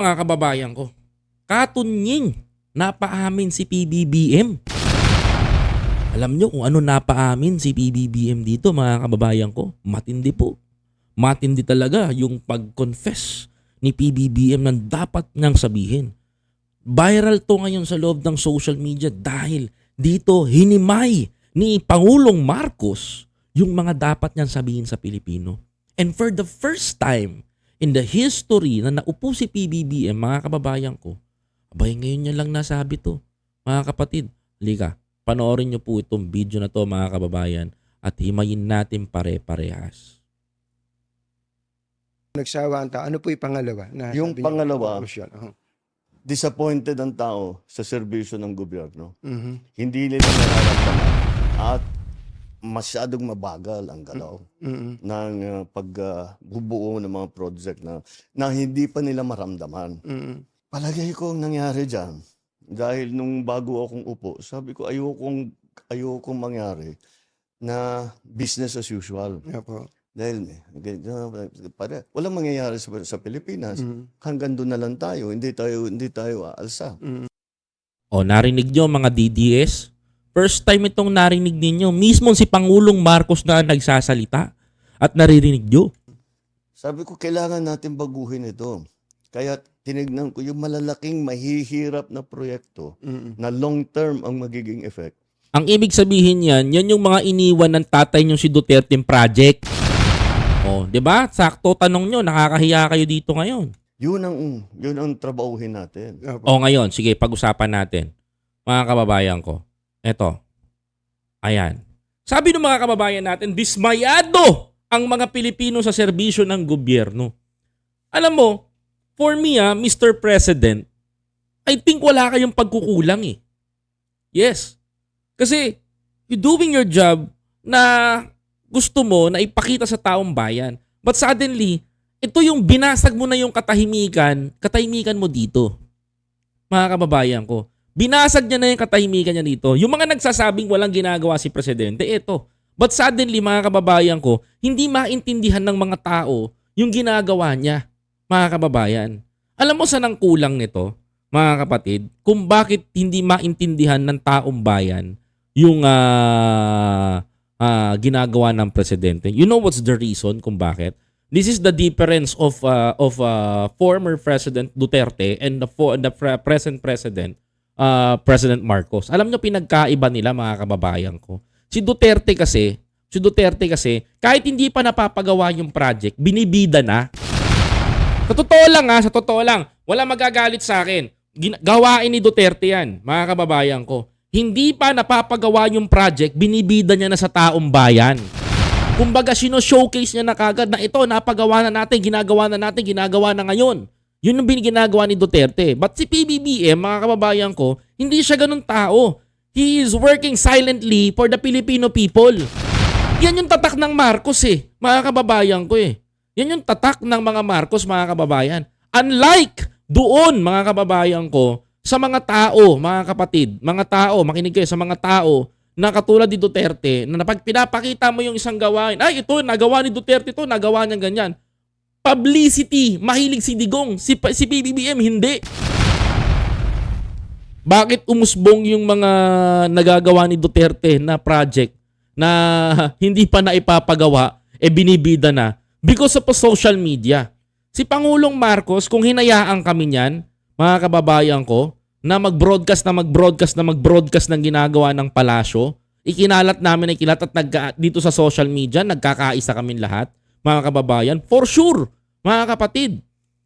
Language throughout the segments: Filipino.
mga kababayan ko. Katunying, napaamin si PBBM. Alam nyo kung ano napaamin si PBBM dito mga kababayan ko? Matindi po. Matindi talaga yung pag-confess ni PBBM na dapat niyang sabihin. Viral to ngayon sa loob ng social media dahil dito hinimay ni Pangulong Marcos yung mga dapat niyang sabihin sa Pilipino. And for the first time in the history na naupo si PBBM, mga kababayan ko, abay ngayon niya lang nasabi to. Mga kapatid, halika, panoorin niyo po itong video na to mga kababayan at himayin natin pare-parehas. nagsawa ang tao. Ano po yung pangalawa? Na Yung sabi niyo, pangalawa, conclusion? Oh. disappointed ang tao sa serbisyo ng gobyerno. Mhm. Hindi nila nararamdaman at masyadong mabagal ang galaw Mhm. ng uh, pagbubuo ng mga project na, na hindi pa nila maramdaman. Mhm. Palagay ko ang nangyari dyan, dahil nung bago akong upo, sabi ko ayokong, ayokong mangyari na business as usual. Opo. Dahil ganito, para, walang mangyayari sa, sa Pilipinas. Mhm. Hanggang doon na lang tayo. Hindi tayo, hindi tayo aalsa. Mhm. O narinig nyo mga DDS? First time itong narinig ninyo. Mismo si Pangulong Marcos na nagsasalita at naririnig nyo. Sabi ko, kailangan natin baguhin ito. Kaya tinignan ko yung malalaking mahihirap na proyekto Mhm. na long term ang magiging effect. Ang ibig sabihin yan, yan yung mga iniwan ng tatay nyo si Duterte project. O, 'di ba? Sakto tanong nyo, nakakahiya kayo dito ngayon. Yun ang, yun ang trabahuhin natin. O ngayon, sige, pag-usapan natin. Mga kababayan ko. Eto. Ayan. Sabi ng mga kababayan natin, dismayado ang mga Pilipino sa serbisyo ng gobyerno. Alam mo, for me ah, Mr. President, I think wala kayong pagkukulang eh. Yes. Kasi, you doing your job na gusto mo na ipakita sa taong bayan. But suddenly, ito yung binasag mo na yung katahimikan, katahimikan mo dito. Mga kababayan ko. Binasag niya na yung katahimikan niya dito. Yung mga nagsasabing walang ginagawa si Presidente, ito. But suddenly, mga kababayan ko, hindi maintindihan ng mga tao yung ginagawa niya, mga kababayan. Alam mo saan ang kulang nito, mga kapatid? Kung bakit hindi maintindihan ng taong bayan yung ah, ah, ginagawa ng Presidente. You know what's the reason kung bakit? This is the difference of uh, of uh, former President Duterte and the fo- the pre- present President uh, President Marcos. Alam niyo pinagkaiba nila mga kababayan ko. Si Duterte kasi, si Duterte kasi kahit hindi pa napapagawa yung project, binibida na. Sa totoo lang ha, sa totoo lang, wala magagalit sa akin. Gawain ni Duterte yan, mga kababayan ko. Hindi pa napapagawa yung project, binibida niya na sa taong bayan. Kumbaga, sino-showcase niya na kagad na ito, napagawa na natin, ginagawa na natin, ginagawa na ngayon. Yun ang bin- ginagawa ni Duterte. But si PBBM, mga kababayan ko, hindi siya ganun tao. He is working silently for the Filipino people. Yan yung tatak ng Marcos eh, mga kababayan ko eh. Yan yung tatak ng mga Marcos, mga kababayan. Unlike doon, mga kababayan ko, sa mga tao, mga kapatid, mga tao, makinig kayo sa mga tao na katulad ni Duterte, na pag pinapakita mo yung isang gawain, ay ito, nagawa ni Duterte ito, nagawa niya ganyan. Publicity, mahilig si Digong, si, si PBBM, hindi. Bakit umusbong yung mga nagagawa ni Duterte na project na hindi pa na ipapagawa, e binibida na because of social media. Si Pangulong Marcos, kung hinayaan kami niyan, mga kababayan ko, na mag-broadcast na mag-broadcast na mag-broadcast ng ginagawa ng palasyo, ikinalat namin na ikilat at nagka, dito sa social media, nagkakaisa kami lahat, mga kababayan, for sure, mga kapatid,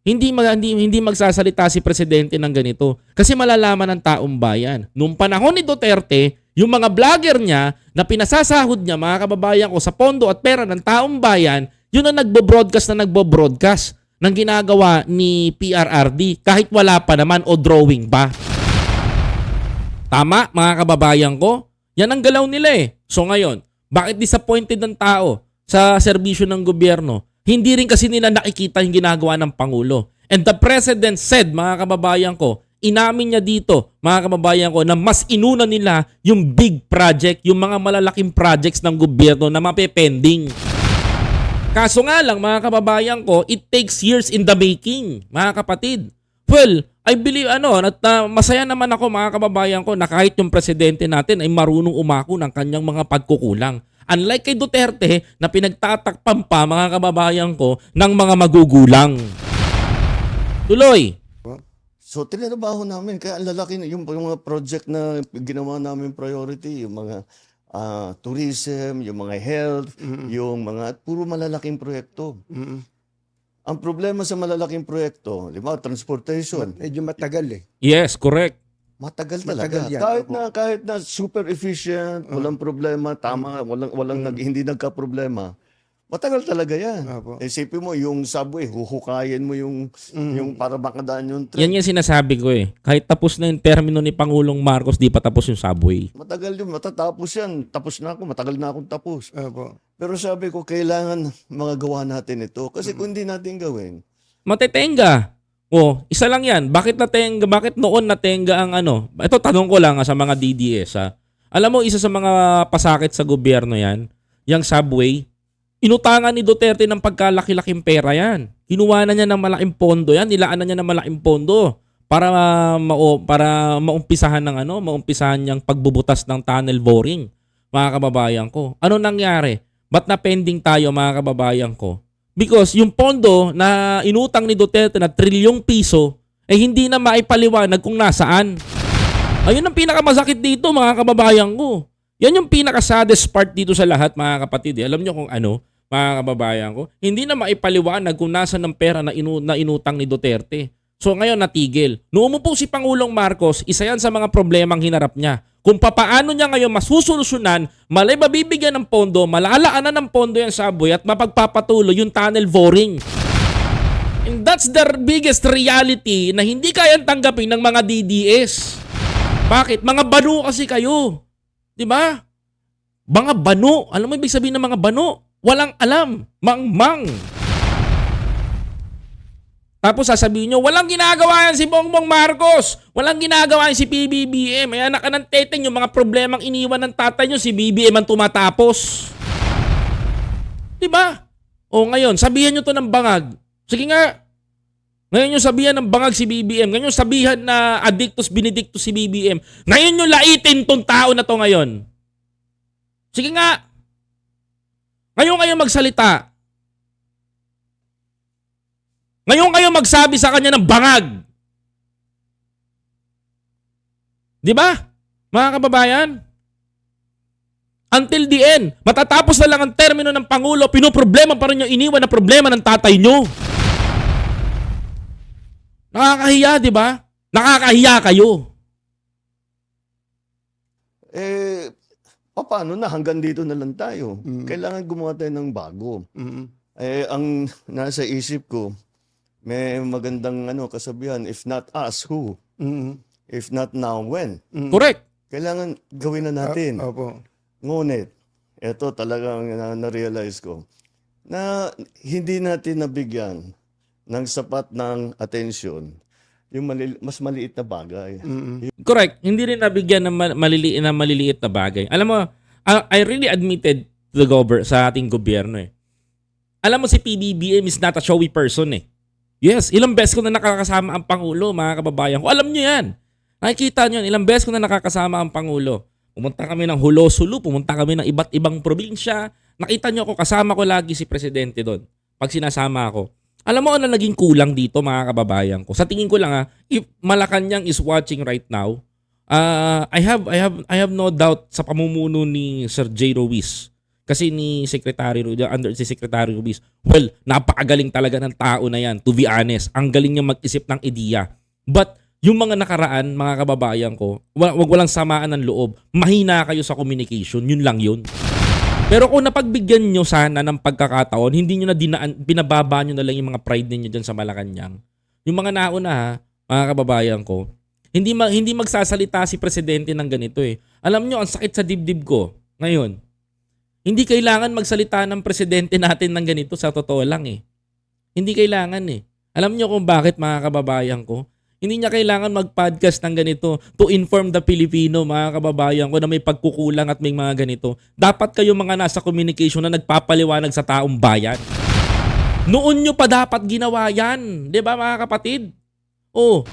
hindi mag, hindi, hindi magsasalita si presidente ng ganito kasi malalaman ng taong bayan. Noong panahon ni Duterte, yung mga vlogger niya na pinasasahod niya mga kababayan ko sa pondo at pera ng taong bayan, yun ang nagbo-broadcast na nagbo-broadcast ng ginagawa ni PRRD kahit wala pa naman o drawing pa. Tama mga kababayan ko? Yan ang galaw nila eh. So ngayon, bakit disappointed ng tao sa serbisyo ng gobyerno? Hindi rin kasi nila nakikita yung ginagawa ng Pangulo. And the President said, mga kababayan ko, inamin niya dito, mga kababayan ko, na mas inuna nila yung big project, yung mga malalaking projects ng gobyerno na mapepending. Kaso nga lang, mga kababayan ko, it takes years in the making, mga kapatid. Well, I believe ano, at uh, masaya naman ako mga kababayan ko na kahit yung presidente natin ay marunong umako ng kanyang mga pagkukulang. Unlike kay Duterte na pinagtatakpan pa mga kababayan ko ng mga magugulang. Tuloy. So, tinrabaho namin. Kaya ang lalaki na yung, yung mga project na ginawa namin priority, yung mga ah, tourism, yung mga health, yung mga, puro malalaking proyekto. Mm-mm. Ang problema sa malalaking proyekto, di ba, transportation, Medyo matagal eh. Yes, correct. Matagal talaga. Matagal yan, kahit na kahit na super efficient, walang problema, tama, walang walang nag, hindi nagka-problema. Matagal talaga yan. Opo. Isipin mo yung subway, huhukayin mo yung yung para makadaan yung train. Yan yung sinasabi ko eh. Kahit tapos na yung termino ni Pangulong Marcos, di pa tapos yung subway. Matagal yun, matatapos yan. Tapos na ako, matagal na akong tapos. Opo. Pero sabi ko, kailangan mga gawa natin ito. Kasi kung hindi natin gawin, Matetenga. O, isa lang yan. Bakit natenga? Bakit noon natenga ang ano? Ito tanong ko lang ah, sa mga DDS ha. Alam mo, isa sa mga pasakit sa gobyerno yan, yung subway, inutangan ni Duterte ng pagkalaki-laking pera yan. Kinuha na niya ng malaking pondo yan, nilaan na niya ng malaking pondo para ah, mao, para maumpisahan ng ano, maumpisahan niyang pagbubutas ng tunnel boring. Mga kababayan ko. Ano nangyari? Ba't na pending tayo mga kababayan ko? Because yung pondo na inutang ni Duterte na trilyong piso ay hindi na maipaliwanag kung nasaan. Ayun ang pinakamasakit dito mga kababayan ko. Yan yung pinaka-saddest part dito sa lahat mga kapatid. eh. Alam nyo kung ano, mga kababayan ko? Hindi na maipaliwanag kung nasaan ang pera na, inu- na inutang ni Duterte. So ngayon natigil. Noong umupo si Pangulong Marcos, isa yan sa mga problemang hinarap niya. Kung papaano niya ngayon masusolusyonan, malay mabibigyan ng pondo, malalaanan ng pondo yan sa buhay at mapagpapatuloy yung tunnel boring. And that's the biggest reality na hindi kayang tanggapin ng mga DDS. Bakit? Mga banu kasi kayo. 'Di ba? Mga banu. Alam mo ibig sabihin ng mga banu? Walang alam. Mangmang. Tapos sasabihin nyo, walang ginagawa yan si Bongbong Marcos. Walang ginagawa yan si PBBM. Ay anak ng teteng, yung mga problemang iniwan ng tatay nyo, si BBM ang tumatapos. Ba? O ngayon, sabihan nyo to ng bangag. Sige nga. Ngayon yung sabihan ng bangag si BBM. Ngayon yung sabihan na addictus benedictus si BBM. Ngayon yung laitin tong tao na to ngayon. Sige nga. Ngayon kayo magsalita. Ngayon kayo magsabi sa kanya ng bangag. Di ba? Mga kababayan? Until the end, matatapos na lang ang termino ng Pangulo, pinoproblema pa rin yung iniwan na problema ng tatay nyo. Nakakahiya, di ba? Nakakahiya kayo. eh, paano na hanggang dito na lang tayo? Mm. Kailangan gumawa tayo ng bago. Mm-mm. Eh, ang nasa isip ko, may magandang ano kasabihan, if not us, who? Mm-mm. If not now, when? Mm-mm. Correct. Kailangan gawin na natin. Ah, Opo. Ngunit, ito talagang na- na-realize ko, na hindi natin nabigyan ng sapat ng atensyon yung malili- mas maliit na bagay. Mm-mm. Correct. Hindi rin nabigyan ng ma- maliliit na maliliit na bagay. Alam mo, I, I really admitted to the gover sa ating gobyerno eh. Alam mo si PBBM is not a showy person eh. Yes, ilang beses ko na nakakasama ang Pangulo, mga kababayan ko. Alam nyo yan. Nakikita nyo yan, ilang beses ko na nakakasama ang Pangulo. Pumunta kami ng Hulosulu, pumunta kami ng iba't ibang probinsya. Nakita nyo ako, kasama ko lagi si Presidente doon. Pag sinasama ako. Alam mo ano naging kulang dito mga kababayan ko? Sa tingin ko lang ha, if Malacanang is watching right now, uh, I have I have I have no doubt sa pamumuno ni Sir J. Ruiz. Kasi ni Secretary Ruiz, under si Secretary Ruiz, well, napakagaling talaga ng tao na yan, to be honest. Ang galing niya mag-isip ng ideya. But yung mga nakaraan, mga kababayan ko, wa- wag walang samaan ng loob. Mahina kayo sa communication, yun lang yun. Pero kung napagbigyan nyo sana ng pagkakataon, hindi nyo na dinaan, binababa nyo na lang yung mga pride ninyo dyan sa Malacanang. Yung mga nauna ha, mga kababayan ko, hindi ma- hindi magsasalita si presidente ng ganito eh. Alam nyo, ang sakit sa dibdib ko ngayon. Hindi kailangan magsalita ng presidente natin ng ganito sa totoo lang eh. Hindi kailangan eh. Alam nyo kung bakit mga kababayan ko? Hindi niya kailangan mag-podcast ng ganito to inform the Filipino, mga kababayan ko, na may pagkukulang at may mga ganito. Dapat kayo mga nasa communication na nagpapaliwanag sa taong bayan. Noon nyo pa dapat ginawa yan. Ba mga kapatid? Oo.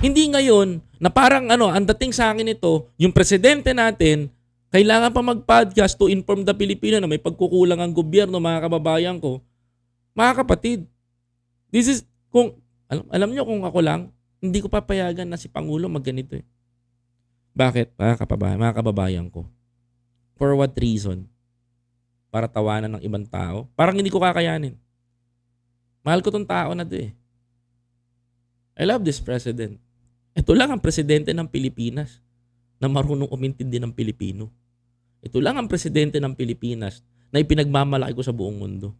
Hindi ngayon na parang ano, ang dating sa akin ito, yung presidente natin, kailangan pa mag-podcast to inform the Filipino na may pagkukulang ang gobyerno, mga kababayan ko. Mga kapatid, this is, kung, alam, alam nyo kung ako lang, hindi ko papayagan na si Pangulo magganito eh. Bakit? Mga kababayan, mga kababayan ko. For what reason? Para tawanan ng ibang tao? Parang hindi ko kakayanin. Mahal ko tong tao na to eh. I love this president. Ito lang ang presidente ng Pilipinas na marunong umintindi ng Pilipino. Ito lang ang presidente ng Pilipinas na ipinagmamalaki ko sa buong mundo.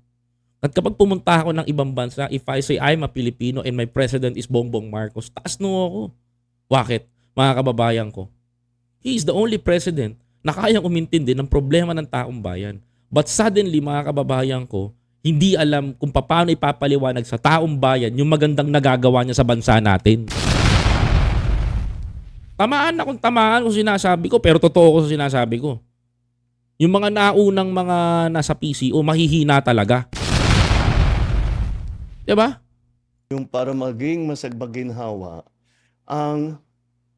At kapag pumunta ako ng ibang bansa, if I say I'm a Filipino and my president is Bongbong Marcos, taas no ako. Bakit? Mga kababayan ko. He is the only president na kayang umintindi ng problema ng taong bayan. But suddenly, mga kababayan ko, hindi alam kung paano ipapaliwanag sa taong bayan yung magandang nagagawa niya sa bansa natin. Tamaan akong tamaan kung sinasabi ko, pero totoo ko sa sinasabi ko. Yung mga naunang mga nasa PCO, mahihina talaga. 'Di ba? Yung para maging masagbaginhawa ang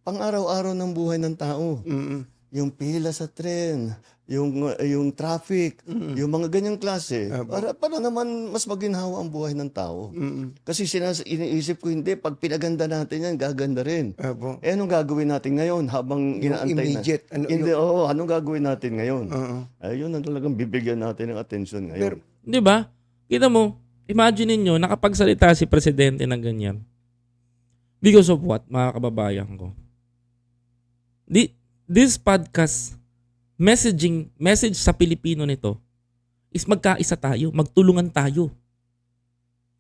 pang-araw-araw ng buhay ng tao. Mm-mm. Yung pila sa tren, yung yung traffic, Mm-mm. yung mga ganyang klase. Apo. Para para naman mas maginhawa ang buhay ng tao. Mm-mm. Kasi sinas iniisip ko hindi pag pinaganda natin yan, gaganda rin. Apo. Eh anong gagawin natin ngayon habang Yung inaantay na? Ano, Hindi, yung, oo, anong gagawin natin ngayon? Oo. Ayun ang talagang bibigyan natin ng atensyon ngayon. Pero- 'Di ba? Kita mo, imagine niyo nakapagsalita si presidente ng ganyan. Because of what, mga kababayan ko? Di, this podcast messaging message sa Pilipino nito is magkaisa tayo, magtulungan tayo.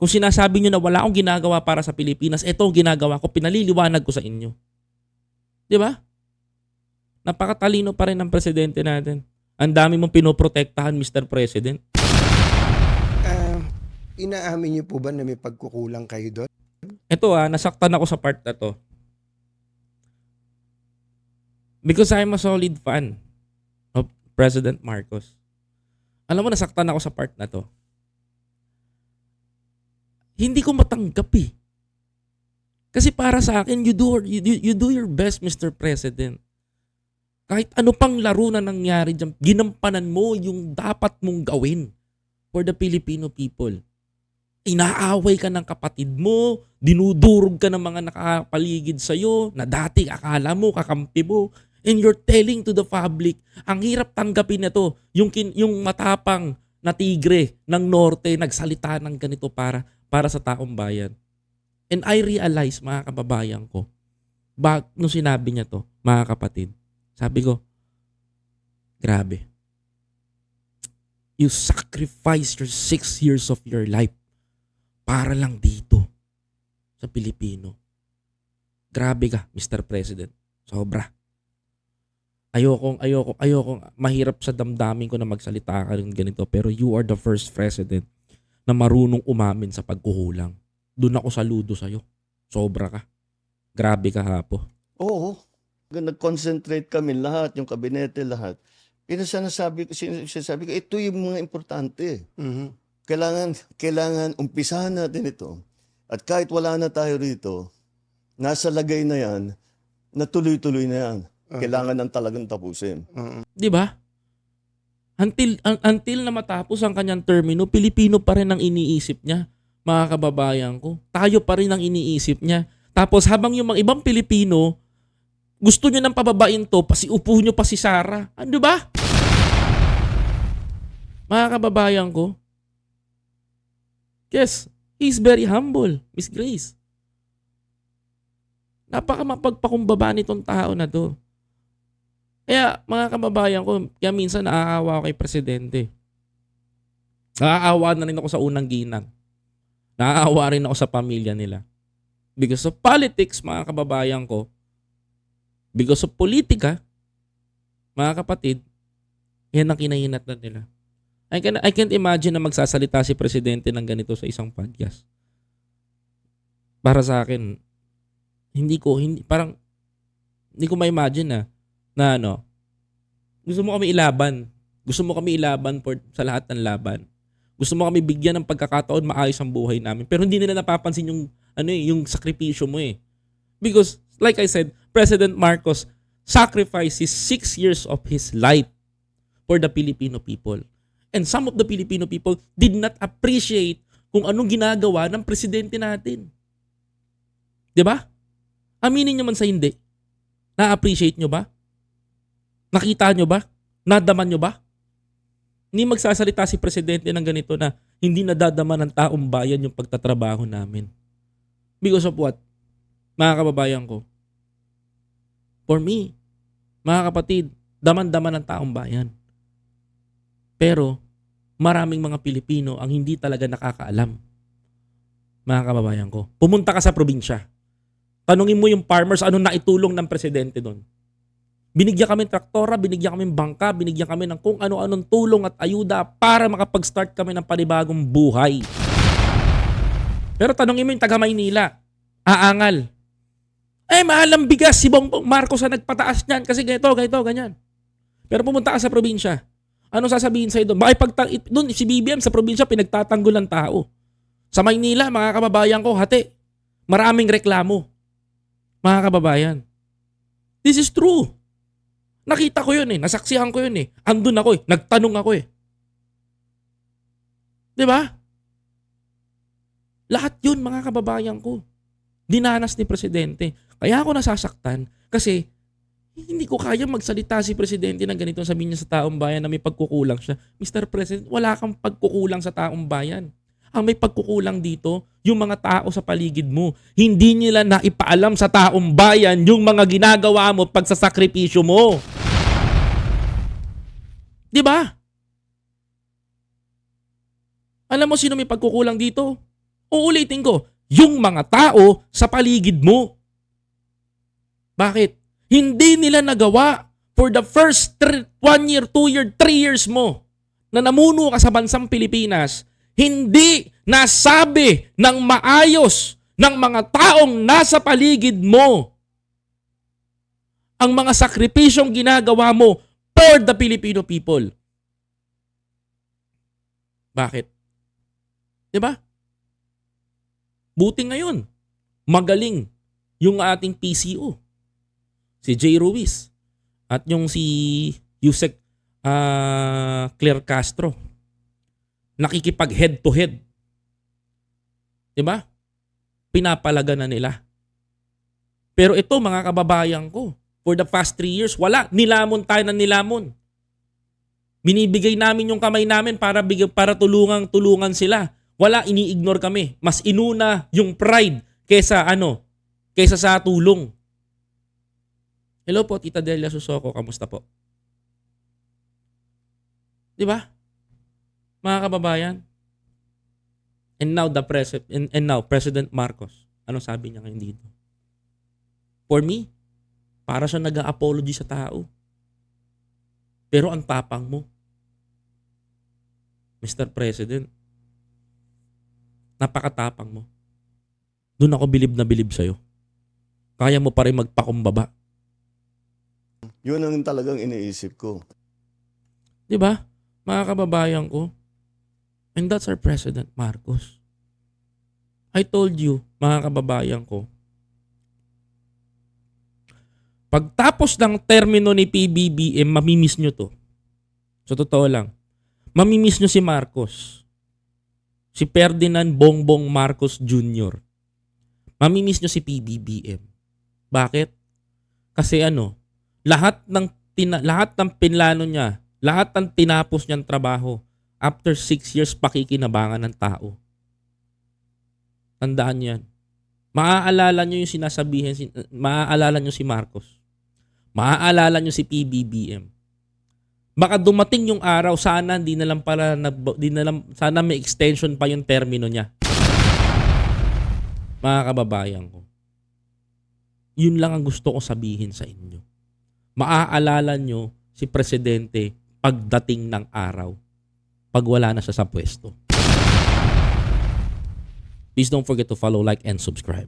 Kung sinasabi nyo na wala akong ginagawa para sa Pilipinas, ito ang ginagawa ko, pinaliliwanag ko sa inyo. 'Di ba? Napakatalino pa rin ng presidente natin. Ang dami mong pinoprotektahan, Mr. President. Ah, inaamin niyo po ba na may pagkukulang kayo doon? Ito ah, nasaktan ako sa part na to. Because I'm a solid fan of President Marcos. Alam mo, nasaktan ako sa part na to. Hindi ko matanggap eh. Kasi para sa akin, you do, you, you, do your best, Mr. President. Kahit ano pang laro na nangyari dyan, ginampanan mo yung dapat mong gawin for the Filipino people inaaway ka ng kapatid mo, dinudurog ka ng mga nakapaligid sa'yo na dati akala mo, kakampi mo, and you're telling to the public, ang hirap tanggapin na to, yung, kin, yung matapang na tigre ng norte nagsalita ng ganito para, para sa taong bayan. And I realize, mga kababayan ko, bag, nung sinabi niya to, mga kapatid, sabi ko, grabe. You sacrifice your six years of your life para lang dito sa Pilipino. Grabe ka, Mr. President. Sobra. Ayokong, ayoko, ayokong mahirap sa damdamin ko na magsalita ka rin ganito pero you are the first president na marunong umamin sa pagkukulang. Doon ako saludo sa'yo. Sobra ka. Grabe ka, Hapo. Oo. Nag-concentrate kami lahat, yung kabinete lahat. Pinasanasabi ko, sinasabi ko, ito yung mga importante. Mhm. Kailangan, kailangan umpisahan natin ito. At kahit wala na tayo rito, nasa lagay na yan, na tuloy-tuloy na yan. Kailangan ng talagang tapusin. Oo. 'Di ba? Until un- until na matapos ang kanyang termino, Pilipino pa rin ang iniisip niya, mga kababayan ko. Tayo pa rin ang iniisip niya. Tapos habang yung mga ibang Pilipino gusto niyo nang pababain to, pasiupo niyo pa si Sara. Ano ba? Mga kababayan ko. Yes, he's very humble, Miss Grace. Napaka mapagpakumbaba nitong tao na to. Kaya mga kababayan ko, kaya minsan naaawa ako kay Presidente. Naaawa na rin ako sa unang ginang. Naaawa rin ako sa pamilya nila. Because of politics, mga kababayan ko, because of politika, mga kapatid, yan ang kinahinatnan nila. I, can, I can't imagine na magsasalita si Presidente ng ganito sa isang podcast. Para sa akin, hindi ko, hindi, parang, hindi ko ma-imagine na, na ano, gusto mo kami ilaban. Gusto mo kami ilaban for, sa lahat ng laban. Gusto mo kami bigyan ng pagkakataon maayos ang buhay namin. Pero hindi nila napapansin yung ano eh, yung sakripisyo mo eh. Because, like I said, President Marcos sacrificed his six years of his life for the Filipino people. And some of the Filipino people did not appreciate kung anong ginagawa ng presidente natin. 'Di ba? Aminin nyo man sa hindi. Na-appreciate nyo ba? Nakita nyo ba? Nadaman nyo ba? Hindi magsasalita si presidente ng ganito na hindi nadadama ng taong bayan yung pagtatrabaho namin. Because of what? Mga kababayan ko. For me, mga kapatid, daman-daman ng taong bayan. Pero, maraming mga Pilipino ang hindi talaga nakakaalam. Mga kababayan ko. Pumunta ka sa probinsya. Tanungin mo yung farmers anong naitulong ng presidente doon. Binigyan kami ng traktora, binigyan kami ng bangka, binigyan kami ng kung ano-anong tulong at ayuda para makapag-start kami ng panibagong buhay. Pero tanongin mo yung taga Maynila, aangal. Eh, mahal ang bigas si Bongbong Marcos ang nagpataas niyan kasi ganito, ganito, ganyan. Pero pumunta ka sa probinsya. Ano sasabihin sa'yo doon? Makipagtang, doon si BBM sa probinsya pinagtatanggol ng tao. Sa Maynila, mga kababayan ko, hati. Maraming reklamo. Mga kababayan. This is true. Nakita ko yun eh. Nasaksihan ko yun eh. Andun ako eh. Nagtanong ako eh. Di ba? Lahat yun, mga kababayan ko. Dinanas ni Presidente. Kaya ako nasasaktan kasi hindi ko kaya magsalita si Presidente ng ganito sabihin niya sa taong bayan na may pagkukulang siya. Mr. President, wala kang pagkukulang sa taong bayan. Ang may pagkukulang dito, yung mga tao sa paligid mo. Hindi nila na ipaalam sa taong bayan yung mga ginagawa mo pagsasakripisyo mo. Di ba? Alam mo sino may pagkukulang dito? Uulitin ko, yung mga tao sa paligid mo. Bakit? Hindi nila nagawa for the first three, one year, two year, three years mo na namuno ka sa bansang Pilipinas, hindi nasabi ng maayos ng mga taong nasa paligid mo ang mga sakripisyong ginagawa mo for the Filipino people. Bakit? 'Di ba? Buti ngayon, magaling yung ating PCO, si Jay Ruiz, at yung si Yusek ah, Claire Castro. Nakikipag head to head. 'Di ba? Pinapalaga na nila. Pero ito mga kababayan ko, for the past three years, wala. Nilamon tayo ng nilamon. Binibigay namin yung kamay namin para bigay, para tulungang tulungan sila. Wala, ini-ignore kami. Mas inuna yung pride kesa ano, kesa sa tulong. Hello po, Tita Delia Susoko. Kamusta po? Di ba? Mga kababayan. And now the president and, and now President Marcos. Ano sabi niya ngayon dito? For me, para siya nag-apology sa tao. Pero ang tapang mo. Mr. President, napakatapang mo. Doon ako bilib na bilib sa'yo. Kaya mo pa rin magpakumbaba. Yun ang talagang iniisip ko. Di ba? Mga kababayan ko. And that's our President Marcos. I told you, mga kababayan ko, pagtapos ng termino ni PBBM, mamimiss nyo to. So, totoo lang. Mamimiss nyo si Marcos. Si Ferdinand Bongbong Marcos Jr. Mamimiss nyo si PBBM. Bakit? Kasi ano, lahat ng tina, lahat ng pinlano niya, lahat ng tinapos niyang trabaho, after six years pakikinabangan ng tao. Tandaan yan. Maaalala nyo yung sinasabihin, sin- maaalala nyo si Marcos. Maaalala nyo si PBBM. Baka dumating yung araw, sana hindi na lang pala, na, di na lang, sana may extension pa yung termino niya. Mga kababayan ko. Yun lang ang gusto ko sabihin sa inyo. Maaalala nyo si Presidente pagdating ng araw pag wala na siya sa pwesto. Please don't forget to follow, like, and subscribe.